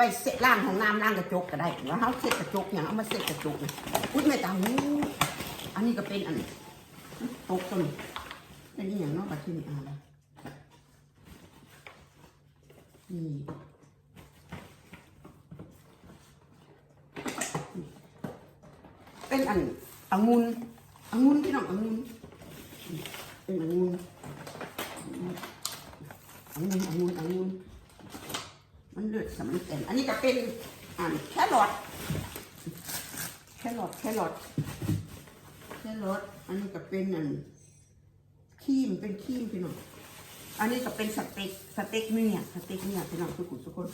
ว้เซ็ตล่างของน้ำล่างกระจกก็ได้แล้วเขาเซ็ตกระจกอย่างเอามาเซ็ตกระจกนะอุ้ยแม่ตาหูอันนี้ก็เป็นอันตกต้นอันนี้อย่างนอกจากที่นี่อ่านี่เป็นอันองุ่นองุ่นที่น้ององุ่นเป็นองุ่นองุ่นองุ่นองุ่น มันเลือดสำเร็จอันนี้ก็เป็นอันแครอทแครอทแครอทแครอทอันนี้ก็เป็นอันครีมเป็นครีมพี่น้องอันนี้ก็เป็นสเต็กสเต็กเนื้อสเต็กเนื้อพี่น้องทุกคนทุกคน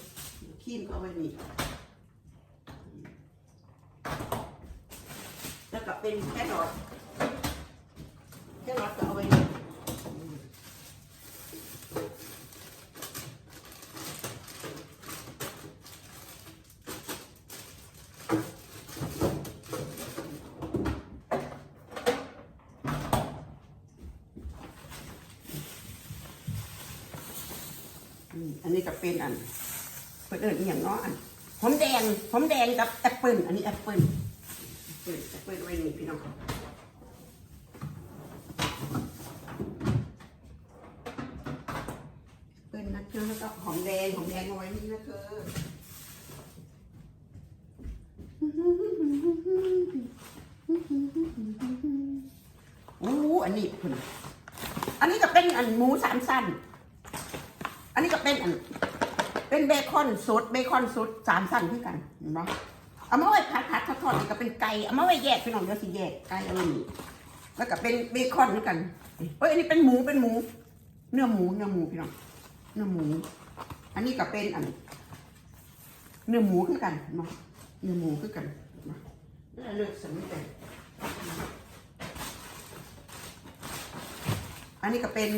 ครีมก็เอาไว้นี่แล้วก็เป็นแค่รอทแค่รอทก็เอาไว้นี่อืมอันนี้ก็เป็นอันเปิดเอิญอหย่างเนาะอันหอมแดงหอมแดงกับแอปเปิลอันนี้แอปเปิลเปิดจะเปิดไว้นี่พี่น้องเปิดนะเธอแล้วก็หอมแดงหอมแดงเอาไว้นี่นะเธอโอ้อันนี้คุณอันนี้ก็เป็นอันหมูสามสั้น อันนี้ก็เป็นอัน เบคอนสดเบคอนสดสามสั้นที่กันเห็นปะเอามาไว้ผัดผัดทอดทอดก็เป็นไก่เอามาไว้แยกพี่น้องเดี๋ยวสิแยกไก่เอาไว้นี่แล้วก็เป็นเบคอนด้วยกันเอ้ยอันนี้เป็นหมูเป็นหมู เนื้อหมูเนื้อหมูพี่น้องเนื้อหมู อันนี้ก็เป็นอันเนื้อหมูคือกันเนาะเนื้อหมูคือกันเนาะเลือกสมุนไพรอันนี้ก็เป็น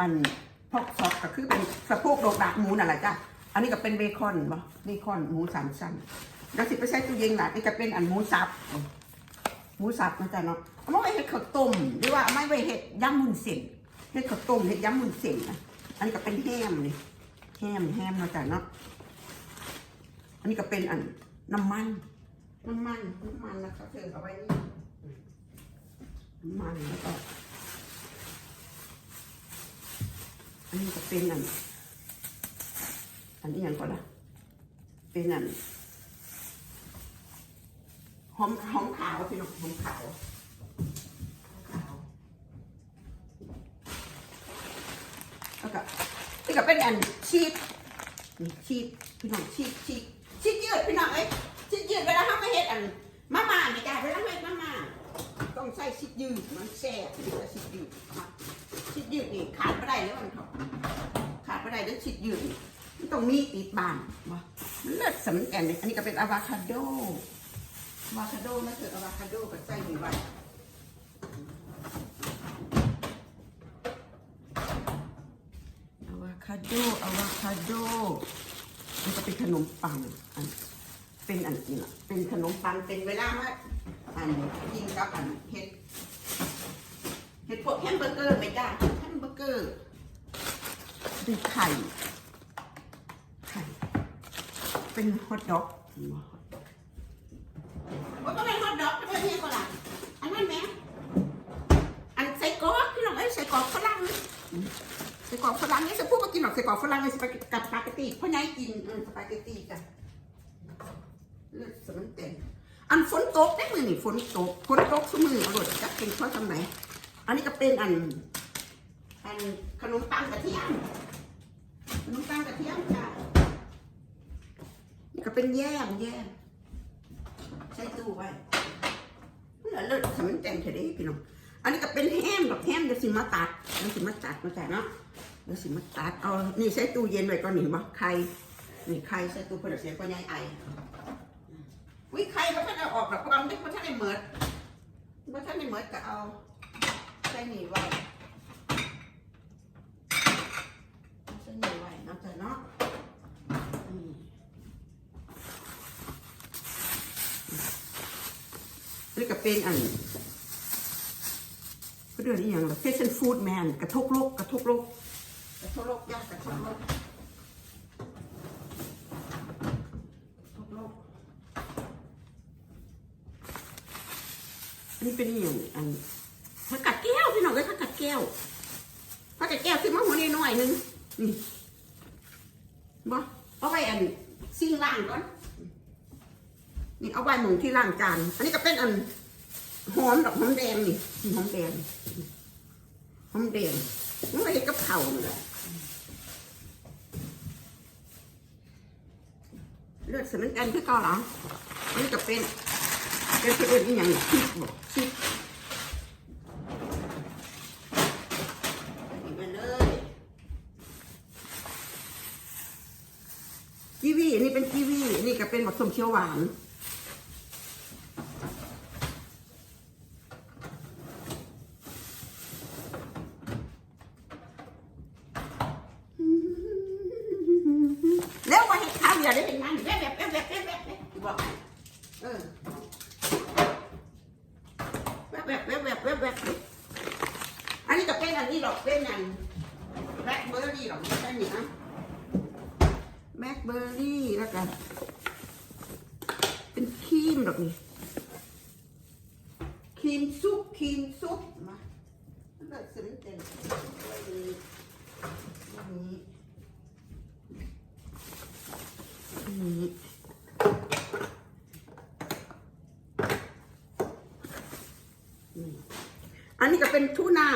อันพอกซอกก็คือเป็นสะโพกโดกดากหมูนั่นแหละจ้ะ อันนี้ก็เป็นเบคอนบ่เบคอนหมูสามชั้นแล้วสิไปใช้ตู้เย็นหลานนี่จะเป็นอันหมูสับหมูสับนะจ๊ะเนาะเอามาไว้เห็ดข้าวต้มหรือว่าเอามาไว้เห็ดย่ำมุนเส้นเห็ดข้าวต้มเห็ดย่ำมุนเส้นนะอันนี้ก็เป็นแฮมนี่แฮมแฮมนะจ๊ะเนาะอันนี้ก็เป็นอันน้ำมันน้ำมันน้ำมันนะคะเธอเอาไว้นี่น้ำมันแล้วก็อันนี้ก็เป็นอัน นนี้อย่างก่อนละเป็นอันหอมหอมขาวพี่น้องหอมขาวแล้วก็นี่ก็เป็นอันชีสนี่ชีสพี่น้องชีสชีสชีสยืดพี่น้องเอ้ยชีสยืดเวลาทำมาเฮ็ดอันมาม่านี่จ้ะเวลาเฮ็ดมาม่าต้องใส่ชีสยืดมันแซ่บนี่ชีสยืดชีสยืดนี่ขาดไม่ได้แล้วมันเขาขาดไม่ได้แล้วชีสยืด นี่มันต้องมีติดบานมามันเลิศสำแอนเลยอันนี้ก็เป็นอะโวคาโดอะวาคาโดนะเถอะอะวาคาโดกับไส้หมูไว้อะวาคาโดอะวาคาโดมันก็เป็นขนมปังอันเป็นอันนี้นะเป็นขนมปังเป็นเวลามาอันกินกับอันเห็ดเห็ดพวกแฮมเบอร์เกอร์ไหมจ้าแฮมเบอร์เกอร์เป็นไข่ เป็นฮอทดอกมันก็เป็นฮอทดอกเพื่อนเนี่ยก็ล่ะอันนั้นแม่อันใส่กรอกพี่น้องเอ้ยใส่กรอกฝรั่งใส่กรอกฝรั่งนี่จะพูดมากินหรอกใส่กรอกฝรั่งนี่สปาเกตกับสปาเกตตี้เพราะไงกินสปาเกตตี้จ้ะเลือดสมันเต็มอันฝนตกได้มือนี่ฝนตกฝนตกสมืออร่อยจักเป็นข้อทำไหนอันนี้ก็เป็นอัน อันขนมปังกระเทียมขนมปังกระเทียมจ้ะ ก็เป็นแยมแยมใช้ตู้ไว้เพื่อเลิศสมันแต่งเฉยพี่น้องอันนี้ก็เป็นแฮมแบบแฮมเดี๋ยวสิมาตัดเดี๋ยวสิมาตัดมาแต่เนาะเดี๋ยวสิมาตัดเอานี่ใช้ตู้เย็นไว้ก่อนนี่บ่ไข่นี่ไข่ใช้ตู้เพื่อเสียงก็ยายไอวิไข่ก็ท่านเอาออกแบบความนึกว่าท่านได้เหมิดว่าท่านได้เหมิดก็เอาใส่หนีไว้เนาะเจ้าเนาะอืมนี่ ก็เป็นอันก็เดือนนี้อย่างแบบเฟชั่นฟู้ดแมนกระทกโลกกระทกโลกกระทกโลกยากกระทกโลกกระทกโลกอันนี้เป็นอหย่างอันผักกัดแก้วพี่น้องเลยผักกัดแก้วผักกัดแก้วซื้อมาหัวน้อยๆหนึงนี่บ่เอาไว้อันซิ่งล่างก่อน นี่เอาไว้หมุงที่ล่างจาน อันนี้ก็เป็นอันหอมดอกหอมแดงนี่หอมแดงหอมแดงมันก็เห็ดกับเผาวนี่แหละเลือดสมันกันคือเก่าเหรออันนี้ก็เป็นเป็นเพื่อนอีหยังพริกบอกพริกใส่ไปเลยกีวีนี่เป็นกีวีนี่ก็เป็นผสมเขียวหวาน เร็วมาให้ข้าวอย่าได้เป็นมันแวบแบบแวบแบบแวบแบบบอกให้เออแวบแบบแวบแบบแวบแบบอันนี้ก็เป็นอันนี้หรอกเป็นอันแบล็คเบอร์รี่หรอกใช่ไหมนะแบล็คเบอร์รี่แล้วกันเป็นครีมหรอกนี่ครีมซุปครีมซุปมาเลิกสิมันเต็มไว้นี้ไว้นี้อันนี้ อันนี้ก็เป็นทูน่า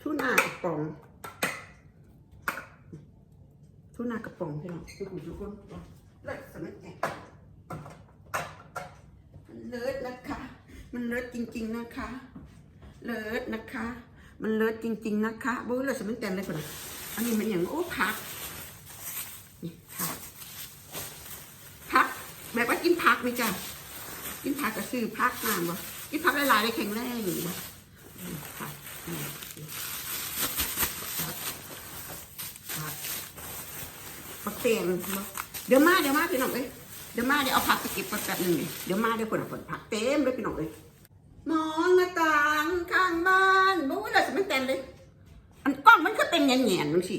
ทูน่ากระป๋องทูน่ากระป๋องพี่น้องทุกคนทุกคนเลิศสมัยมันเลิศนะคะ มันเลิศจริง ๆนะคะ เลิศนะคะ มันเลิศจริง ๆ นะคะโบ้ยเลิศสมัยแก่เลยคนอันนี้มันอย่างโอ้ผักนี่ผักผักแบบว่ากินผักไหมจ๊ะกินผักก็ซื้อผักมาบ่ กินผักหลายๆเลยแข็งแรงบ่ผักผักเตียงเดี๋ยวมาเดี๋ยวมาพี่น้องเอ้ยเดี๋ยวมาเดี๋ยวเอาผักไปเก็บแป๊บหนึงเดี๋ยวมาเดี๋ยวคนเอาคนผักเต็มเลยพี่น้องเอ้ยมองหน้าต่างข้างบ้านบ่ว่าเราจะไม่เต็มเลย อันกล้องมันก็เป็นแง่นๆมึงสิ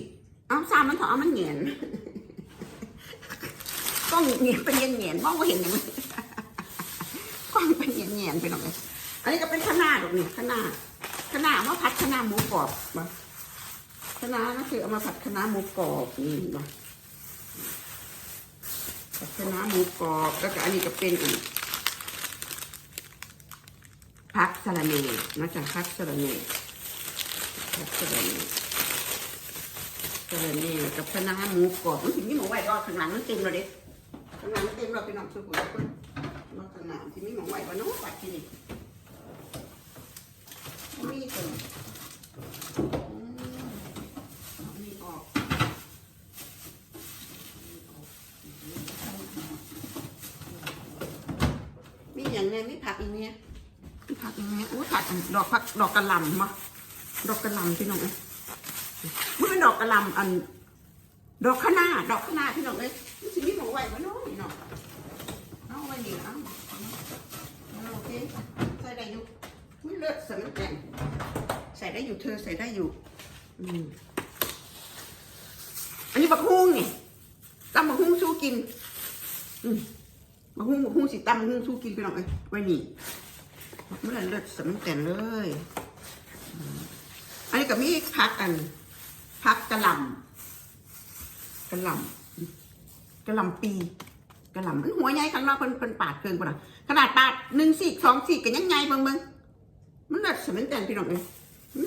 เอาซามันเถอะเอามันแง่กล้องเงียนเป็นแง่นๆมองว่าเห็นอย่างนี้ กล้องเป็นแง่นๆพี่น้องเอ้ยอันนี้ก็เป็นข้านาดอกนี่ข้าวหน้าข้านาเอามาผัดข้าวหน้าหมูกรอบมาข้าวหน้าก็คือเอามาผัดข้าวหน้าหมูกรอบนี่มาผัดข้าวหน้าหมูกรอบแล้วก็อันนี้ก็เป็นอีกผักสะระเนนะจ๊ะผักสะระเนผักสะระเนสะระเนกับข้าวหน้าหมูกรอบมันถึงนี่หมูไว้รอข้างหลังมันเต็มเลยเด็ข้างหลังมันเต็มเราไปนองสุขุม ทุกคนอกข้างหน้ที่มีหมูไว้ว่าน้องปัดที่นี่มีดเลยอืมเอามีดออกมีอย่างไงไม่ผักอย่างเนี้ยมีผักอย่างเนี้ยอุ้ยผักดอกผักดอกกระหล่ำมะดอกกระหล่ำพี่น้องเอ้ยมันเป็นดอกกระหล่ำอันดอกข้าหน้าดอกข้าหน้าพี่น้องเอ้ยมันสิมีหมองไหวมาน้อยเนาะเอาไว้นี่เอาเอาโอเคใส่ได้อยู่ ไม่เลิศสำนักแกงใส่ได้อยู่เธอใส่ได้อยู่ อืมอันนี้บักฮุ้งนี่ตำบักฮุ้งสู้กิน อืมบักฮุ้งบักฮุ้งสิตำบักฮุ้งสู้กินไปหน่อยไว้นี่เมื่อไรเลิศสำแต่เลย อันนี้ก็มีพักกันพักกระหล่ำกระหล่ำกระหล่ำปีกระหล่ำมันหัวใหญ่ข้างนอกเพิ่นเพิ่นปาดเกินกว่าน่ะขนาดปาดหนึ่งสี่สองสี่กันยังไงเบิ่งเบิ่ง มันเลิศสมัยแต่พี่น้องเอ้ย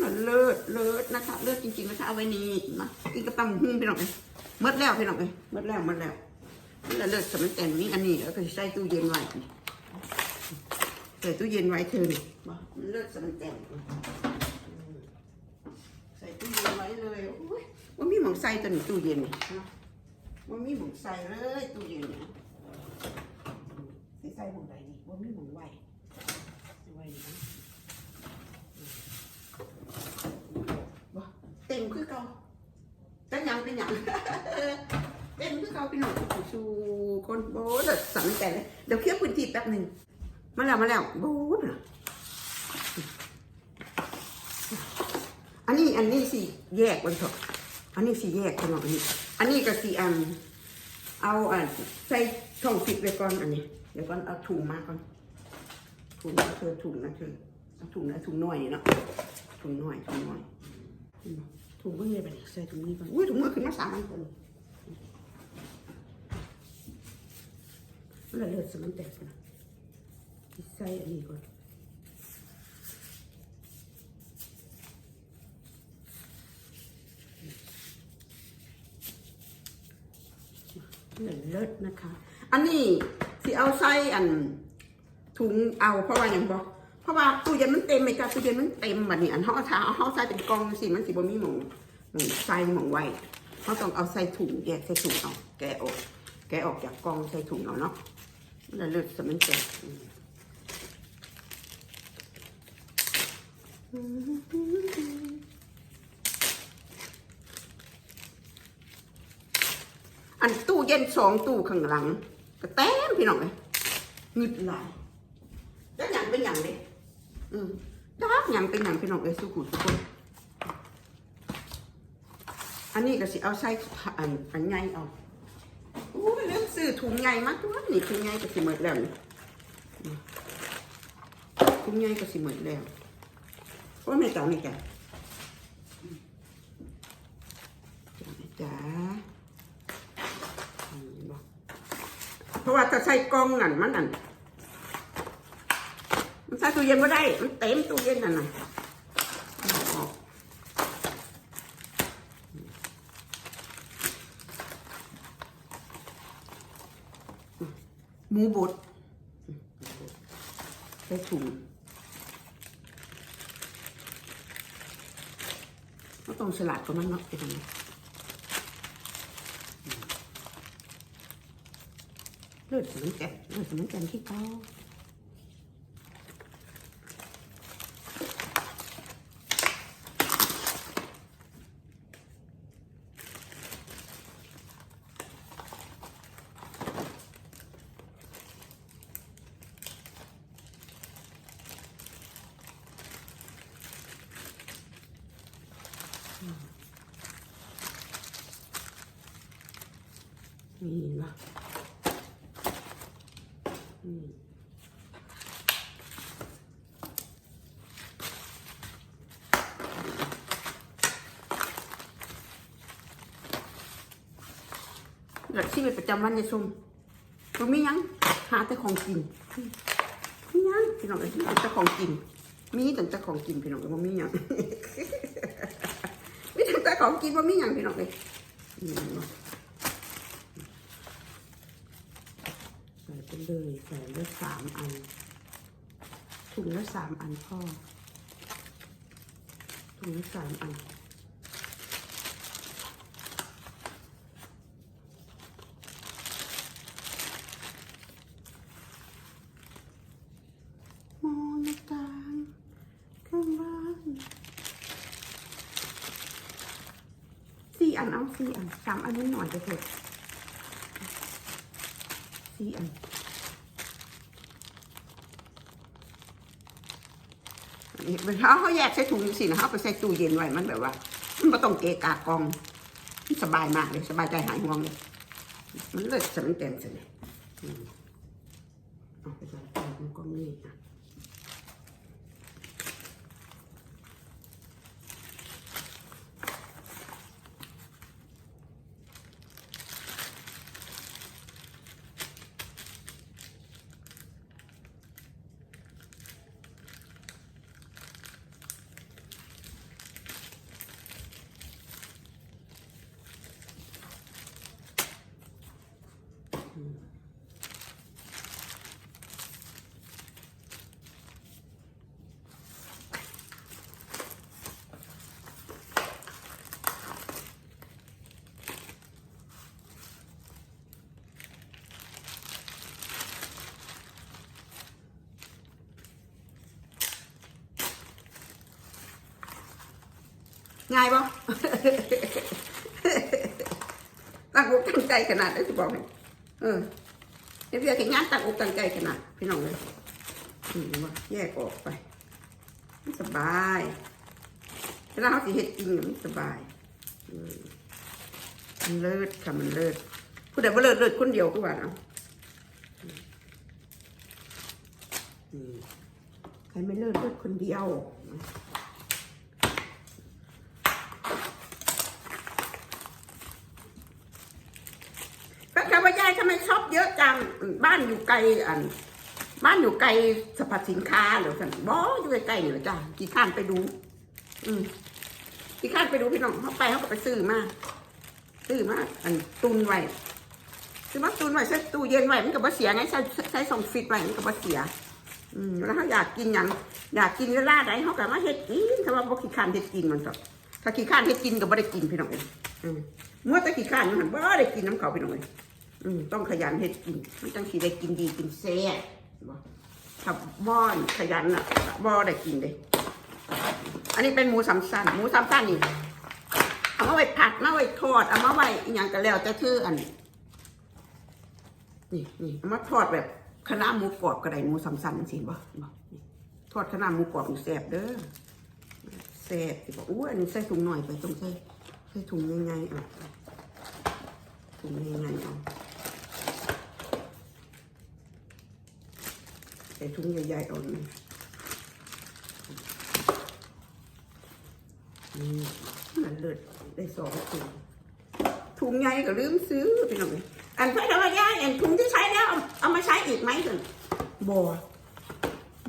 มันเลิศเลิศนะคะเลิศจริงๆนะคะเอาไว้นี่มากินกับตำหุ้งพี่น้องเอ้ยมดแล้วพี่น้องเอ้ยมดแล้วมดแล้วมันเลิศสมัยแต่นี่อันนี้แล้วก็ใส่ตู้เย็นไว้ใส่ตู้เย็นไว้เธอนี่มามันเลิศสมัยแต่ใส่ตู้เย็นไว้เลยโอ้ยว่ามีหมองใส่ตัวนี้ตู้เย็นนี่เนาะว่ามีหมองใส่เลยตู้เย็นเนี่ยใส่ใส่หมองใดดีว่ามีหมองไว้ไว้นี่นะ เก่าเป็นหยังเป็นหยังเป็นคือเก่าพี่น้องชูคนโบ้เด็ดสั่งแต่เลยเดี๋ยวเคลียร์พื้นที่แป๊บหนึ่งมาแล้วมาแล้วโบ้น่ะอันนี้อันนี้สิแยกกันเถอะอันนี้สิแยกกันหน่อยอันนี้ อันนี้ก็สิอันเอาอันใส่ช่องฟิตไว้ก่อนอันนี้ เดี๋ยวก่อนเอาถุงมาก่อนถุงนะเธอถุงนะเธอถุงนะถุงหน้อยเนาะถุงหน้อยถุงหน้อย ถุงมือไปดิใส่ถุงมือก่อนอุ้ยถุงมือขึ้นมาสามอันคนมันละเลือดสมันแตกนะใส่อันนี้ก่อนเลิศเลิศนะคะ อันนี้สิเอาใส่อันถุงเอาเพราะว่าอย่างบอก เพราะว่าตู้เย็นมันเต็มไหมจ้ะตู้เย็นมันเต็มแบบนี้อันเขาเอาทาเอาเขาใส่เป็นกล่องสิมันสิบ่มีหมองหมองใส่หมองไว้เขาต้องเอาใส่ถุงแยกใส่ถุงเอาแกะออก แกะออกจากกล่องใส่ถุงเอาเนาะแล้วเลือดสมันแตกอันตู้เย็นสองตู้ข้างหลัง ก็เต็มพี่น้องเลยงึดหลายแล้วหยังเป็นหยังเลย อืมดักหยังเป็นหยังเป็นหยังเอ้ยสุขุทุกคน อันนี้ก็สิเอาใส่อันอันใหญ่เอาโอ้เรื่องซื้อถุงใหญ่มากตัวนี่ถุงใหญ่ก็สิหมดแล้วนี่ถุงใหญ่ก็สิหมดแล้วโอ้ยแม่จ๋าแม่จ๋าอืมจ๋าแม่จ๋าเพราะว่าถ้าใส่กล่องนั่นมันนั่นมัน ตู้เย็นไม่ได้ มันเต็มตู้เย็นนั่นน่ะหมูบดใส่ถุงก็ต้องสลัดกับมันเนาะไปทำไมเลือดสมันแก่เลือดสมันแก่ที่เขา นี่ละอืม หลักชีวิตประจำวันในซุมมันมียังหาแต่ของกินมียังพี่น้องเอ้ยแต่ของกิน มีแต่แต่ของกินพี่น้องเอ้ยบ่มียังมีแต่แต่ของกินบ่มียังพี่น้องเอ้ยใส่ไปเลยใส่ได้สามอันถุงละสามอันพ่อถุงละสามอัน มองหน้าต่างข้างบ้าน สี่อันเอาสี่อันสามอันนิดหน่อยจะเถอะสี่อันนี่เป็นเขาเขาแยกใส่ถุงสินะเขาไปใส่ตู้เย็นไว้มันแบบว่า มันไม่ต้องเกะกากองสบายมากเลยสบายใจหายห่วงเลยมันเลยสมเต็มสิเลยอืมเอาไปใส่ถุงกล้องนี่ะ ง่ายปะตั้งอกตั้งใจขนาดนั้นจะบอกให้เออเดี๋ยวแค่งานตั้งอกตั้งใจขนาดพี่น้องเลยอืมว่าแยกออกไปมันสบายเวลาเขาสิเฮ็ดจริงเนี่ยมันสบายมันเลิศค่ะมันเลิศผู้ใดบ่าเลิศเลิศคนเดียวก็ว่าเอาอืมใครไม่เลิศเลิศคนเดียว ก็แค่ว่ายายทำไมชอ บ้านอยู่ไกลอัน บ้านอยู่ไกลสรรพสินค้าหรือสันบออยู่ใกล้ๆนี่แหละจ้ะกี่ข้านไปดู อืมกี่ข้านไปดูพี่น้องเขาไปเขาก็ไปซื้อมาซื้อมาอันตุนไว้ซื้อมาตุนไว้ใส่ตู้เย็นไว้มันก็บ่เสียไงใส่ใส่ส่งฟิตไว้มันก็บ่เสีย อืมแล้วเขาอยากกินอย่างอยากกินเวลาใดเขาก็มาเฮ็ดกินถ้าว่าบ่ขี้ข้านเฮ็ดกินมันก็ถ้าขี้ข้านเฮ็ดกินก็บ่ได้กินพี่น้องเอ้ยอืมเมื่อแต่ขี้ข้านมันบ่ได้กินน้ำเขาพี่น้องเอ้ย อืมต้องขยันเฮ็ดกินมันจังสิได้กินดีกินแซ่บบ่ถ้าบ้อนขยันอะบ่ได้กินเลยอันนี้เป็นหมูสามสั้นหมูสามสั้นนี่เอามาไว้ผัดมาไว้ทอดเอามาไว้อหย่างก็แล้วแต่คืออันนี่นี่เอามาทอดแบบคณะน้าหมูกรอบก็ไดหมูสามสั้นจังซี่บ่บ่นี่ทอดคณะน้าหมูกรอบแซ่บเด้อแซ่บสิบอกอู้อันนี้ใส่ถุงหน่อยไปต้องใส่ใส่ถุงใหญ่ๆอะถุงใหญ่ๆเอา ส่ถุงใหญ่ๆเอาหนึ่งนี่มันเลิศได้สองถุงถุงใหญ่ก็ลืมซื้อไปหน่อยอันพระธรรมยาอันถุงที่ใช้แล้วเอาเอามาใช้อีกไหมถึงบอ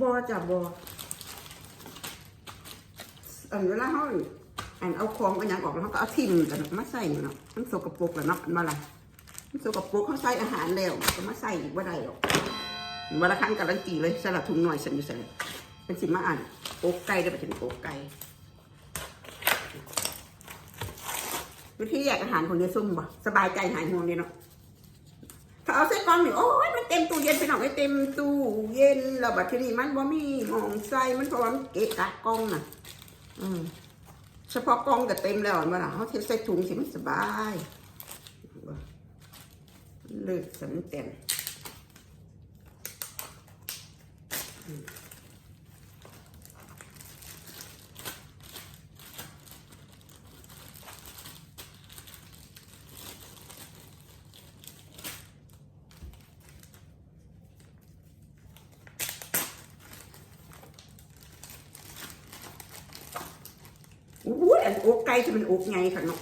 บอจ้ะบออันเวลาเขาอันเอาของอันยังออกแล้วเขาก็เอาทิ่มกันมาใส่เนาะมันสกปรกแล้วเนาะมันมาละมันสกปรกเขาใส่อาหารแล้วก็มาใส่อีกว่าไดหรอก วันละครั้งการันตีเลยสลัดถุงหน่อยฉันอยู่ใส่เป็นสิมาอ่านโอ๊กไก่ได้ไปถึงโอกไก่วิธีแยกอาหารคนเดียซุ่มบ่สบายใจหายห่วงเลยเนาะถ้าเอาใส่กล่องนี่โอ้ยมันเต็มตู้เย็นไปหน่อยเต็มตู้เย็นแล้วบัดทีนี้มันบ่มีหมองใส่มันเพราะว่ามันเกะกะกล่องน่ะ อืมเฉพาะกล่องก็เต็มแล้วเมื่อไหร่เขาเทใส่ถุงสิมันสบายเลิกสำเต็ม อุ้ยอันอกไก่จะเป็นอกไงค่ะเนาะ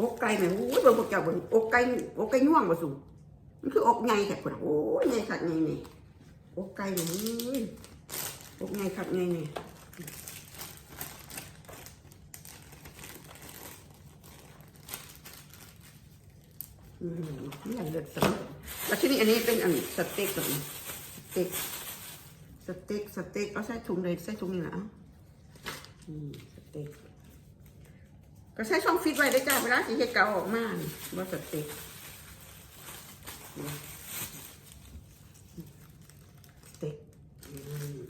อกไก่แม่อุ้ยบิ่งพวกเจ้าบิ่งอกไก่อกไก่ย่วงบ่สูมันคืออกไงค่ะพุ่นโอ้ยไงค่ะไงนี่ อกไก่นี่อุ้ยอกไงค่ะไงนี่อืมนี่อันเลือดสดแล้วที่นี่อันนี้เป็นอันสเต็กก่อนนะสเต็กสเต็กสเต็กเอาใส่ถุงเลยใส่ถุงนี่นะอาอืมสเต็กก็ใช้ช่องฟิตไว้ได้จ้าเวลาสีเห็ดเก่าออกมานี่ว่าสเต็กนี่สเต็กอืม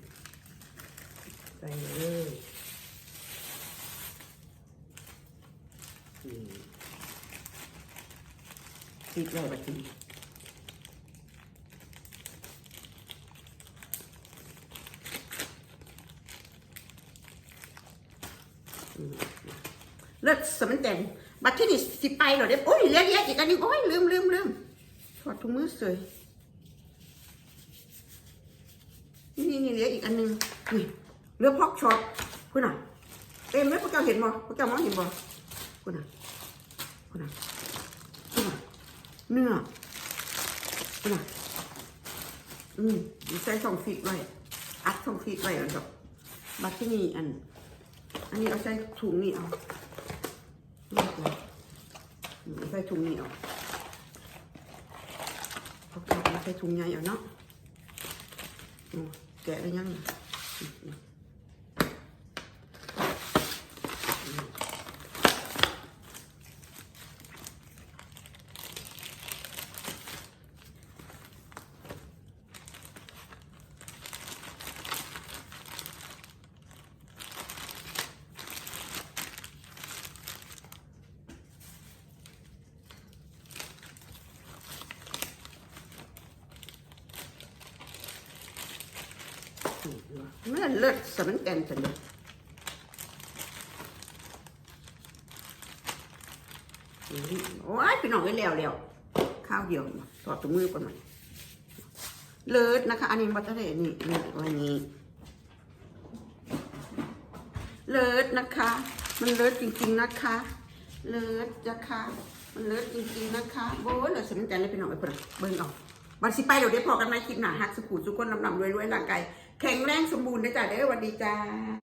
ใส่เลยอืมฟิตไว้แบบนี้เลิศสมันแต่งบัตรที่นี่สิไปเหรอเด็กโอ้ยเลี้ยงแยกอีกอันหนึงโอ้ยลืมลืมลืมถอดถุงมือเสยนี่นี่นี่เหลืออีกอันหนึงนี่ เรือพอกช็อตคุณน่ะเต็มไหมพวกเจ้าเห็นบ่พวกเจ้ามองเห็นบ่คุณน่ะคุณน่ะคุณน่ะเนื้อคุณน่ะอืมใส่สองฟีดไว้อัดสองฟีดไว้แล้วดอกบัตรที่นี่อัน อันนี้เอาใส่ถุงนี่เอาใส่ถุงนี่เอาเอาเอาใส่ถุงใหญ่เอาเนาะแกะได้ยังอื มันเลิศสมันแกนจังเลยโอ้ยพี่น้องไว้แล้วแล้วข้าวเดียวถอตัวมือก่อนหน่อยเลิศนะคะ อันนี้บัตเตอร์เรนี่นี่อันนี้ เลิศนะคะ มันเลิศจริงๆนะคะ เลิศจ้ะค่ะมันเลิศจริงๆนะคะโบ้ยเราสนใจเลยพี่น้องไปเปิดเบิ้งเอาวันสิไปเดี๋ยวได้พอกันไหมคลิปหนาหักสุขุสุขคนลำลำรวยรวยร่างกาย แข็งแรงสมบูรณ์นะจ้ะเด้อสวัสดีจ้า